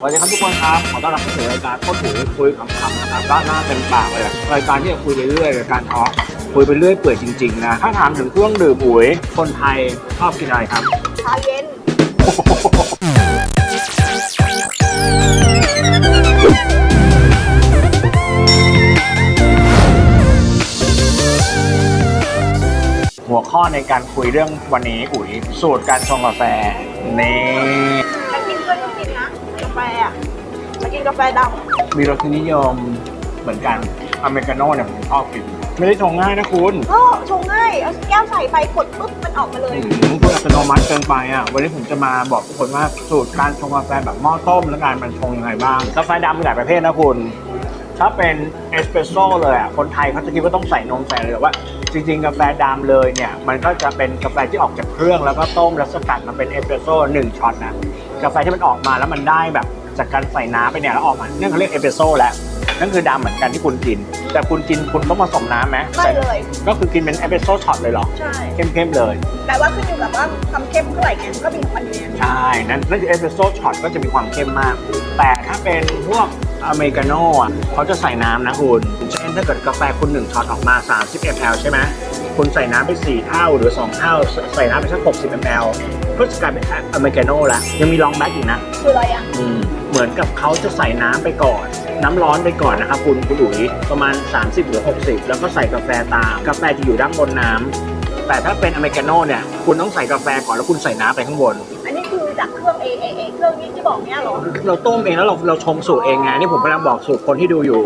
สวัสดีครับทุกคนครับ ขอต้อนรับเข้าสู่รายการโคตรหูคุยขำๆนะครับก็หน้าเต็มปากเลยรายการที่จะคุยไปเรื่อยรายการทอล์กคุยไปเรื่อยเปื่อยจริงๆนะ ถ้าถามถึงเครื่องดื่มอุ๋ยคนไทยชอบกินอะไรครับ ชาเย็น หัวข้อในการคุยเรื่องวันนี้อุ๋ยสูตรการชงกาแฟนี่แล้วกินเพื่อน กินกาแฟดมีรสนิยมเหมือนกัน อเมริกาโน่เนี่ยผมชอบกิน ไม่ได้ชงง่ายนะคุณำก็ชงง่ายเอาแก้วใส่ไปกดปุ๊บมันออกมาเลย อืมคุณอัตโนมัติเกินไปอะ วันนี้ผมจะมาบอกทุกคนว่าสูตรการชงกาแฟแบบหม้อต้มแล้วกันมันชงยังไงบ้าง กาแฟดำมีหลายประเภทนะคุณ ถ้าเป็นเอสเปรสโซ่เลยอะ คนไทยเขาจะคิดว่าต้องใส่นมใส่อะไรแต่ว่า จริง ๆ กาแฟดำเลยเนี่ย มันก็จะเป็นกาแฟที่ออกจากเครื่องแล้วก็ต้มแล้วสกัดมาเป็นเอสเปรสโซ่หนึ่งช็อตนะ กาแฟที่มันออกมาแล้วมันได้แบบ จากการใส่น้ำไปเนี่ยแล้วออกมานั่นเขาเรียกเอสเปรสโซ่แล้วนั่นคือดำเหมือนกันที่คุณกิน แต่คุณกินคุณต้องผสมน้ำไหมไม่เลย ก็คือกินเป็นเอสเปรสโซ่ช็อตเลยเหรอใช่เข้มๆเลยแต่ว่าขึ้นอยู่กับว่าความเข้มเท่าไหร่ไงก็มีของมันอยู่ในนั้นใช่นั่นนั่นคือเอสเปรสโซ่ช็อตก็จะมีความเข้มมาก แต่ถ้าเป็นพวก อเมริกาโน่อะเขาจะใส่น้ำนะคุณ เช่นถ้าเกิดกาแฟคุณ 1ช็อตออกมา 30 ml ใช่ไหมคุณใส่น้ำไป 4 เท่าหรือ 2 เท่า ใส่น้ำไปสัก 60 ml ก็จะกลายเป็นอเมริกาโน่ละยังมีลองแบ็กอีกนะคืออะไรอะอืมเหมือนกับเขาจะใส่น้ำไปก่อน น้ำร้อนไปก่อนนะครับคุณคุณอุ๋ยประมาณ 30 หรือ 60 แล้วก็ใส่กาแฟตาม กาแฟจะอยู่ด้านบนน้ำแต่ถ้าเป็นอเมริกาโน่เนี่ยคุณต้องใส่กาแฟก่อนแล้วคุณใส่น้ำไปข้างบนอันนี้คือ จากเครื่องเอเอเอเครื่องนี้ที่บอกเนี้ยเหรอเราต้มเองแล้วเราเราชงสูตรเองไงนี่ผมกำลังบอกสูตรคนที่ดูอยู่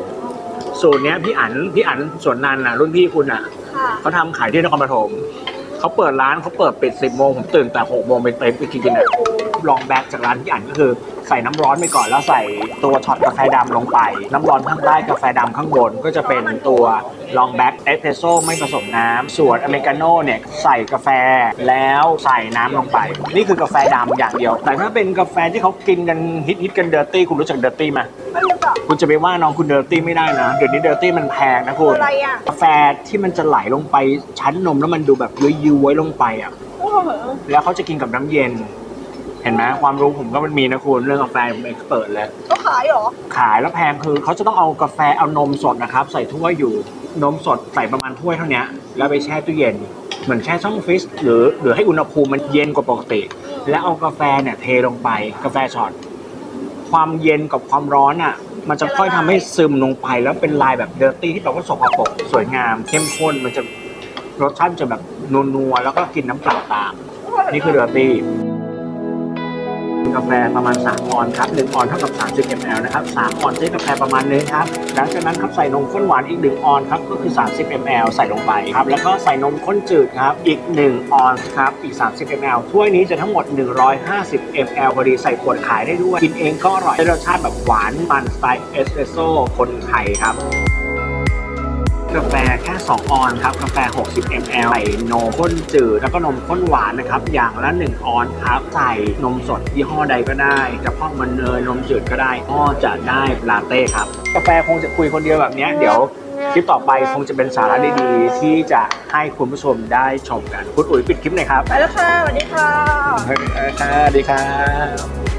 สูตรเนี้ยพี่อันพี่อันสวนนันท์น่ะรุ่นพี่คุณอะค่ะเขาทำขายที่นครปฐมเขาเปิดร้านเขาเปิดปิดสิบโมงผมตื่นแต่หกโมงไปไปไปกินกันอะลองแบ็กจากร้านพี่อันก็คือ ใส่น้ำร้อนไปก่อนแล้วใส่ตัวช็อตกาแฟดำลงไป น้ำร้อนข้างใต้กาแฟดำข้างบน ก็จะเป็นตัวลองแบ็กเอสเพรสโซ่ไม่ผสมน้ำส่วนอเมริกาโน่เนี่ยใส่กาแฟแล้วใส่น้ำลงไป นี่คือกาแฟดำอย่างเดียว แต่ถ้าเป็นกาแฟที่เขากินกันฮิตฮิตกันเดอร์ตี้คุณรู้จักเดอร์ตี้ไหมไม่รู้จักคุณจะไปว่าน้องคุณเดอร์ตี้ไม่ได้นะ เดี๋ยวนี้เดอร์ตี้มันแพงนะคุณอะไรอะกาแฟที่มันจะไหลลงไปชั้นนมแล้วมันดูแบบย้วยๆลงไปอะโอ้โหแล้วเขาจะกินกับน้ำเย็น เห็นไหมความรู้ผมก็มันมีนะคุณเรื่องกาแฟผมเอ็กซ์เปิดเลยเขาขายเหรอ ขายแล้วแพงคือเขาจะต้องเอากาแฟเอานมสดนะครับ ใส่ถ้วยอยู่นมสดใส่ประมาณถ้วยเท่านี้แล้วไปแช่ตู้เย็น เหมือนแช่ช่องฟรีซหรือหรือให้อุณหภูมิมันเย็นกว่าปกติ แล้วเอากาแฟเนี่ยเทลงไปกาแฟช็อตความเย็นกับความร้อนอะ มันจะค่อยทำให้ซึมลงไปแล้วเป็นลายแบบเดอร์ตี้ที่แบบว่าสกปรกสวยงาม เข้มข้นมันจะรสชาติมันจะแบบนัวๆแล้วก็กินน้ำเปล่าตาม นี่คือเดอร์ตี้ กาแฟประมาณ 3 ออนครับ1ออนเท่ากับ 30 ml นะครับ3ออนใช้กาแฟประมาณนึงครับ หลังจากนั้นครับใส่นมข้นหวานอีก 1 ออนครับ ก็คือ 30 ml ใส่ลงไปครับ แล้วก็ใส่นมข้นจืดครับ อีก 1 ออนครับ อีก 30 ml ถ้วยนี้จะทั้งหมด 150 ml พอดีใส่ขวดขายได้ด้วย กินเองก็อร่อยได้รสชาติแบบหวานมันสไตล์เอสเปรสโซ่คนไทยครับ กาแฟแค่ 2 ออนครับ กาแฟ 60 ml ใส่นมข้นจืดแล้วก็นมข้นหวานนะครับ อย่างละ 1 ออนครับ ใส่นมสดยี่ห้อใดก็ได้จะพอกมันเนยนมจืดก็ได้ก็จะได้ลาเต้ครับ กาแฟคงจะคุยคนเดียวแบบเนี้ยเดี๋ยวคลิปต่อไปคงจะเป็นสาระดีๆ ที่จะให้คุณผู้ชมได้ชมกัน คุณอุ๋ยปิดคลิปหน่อยครับ ไปแล้วค่ะสวัสดีค่ะสวัสดีครับ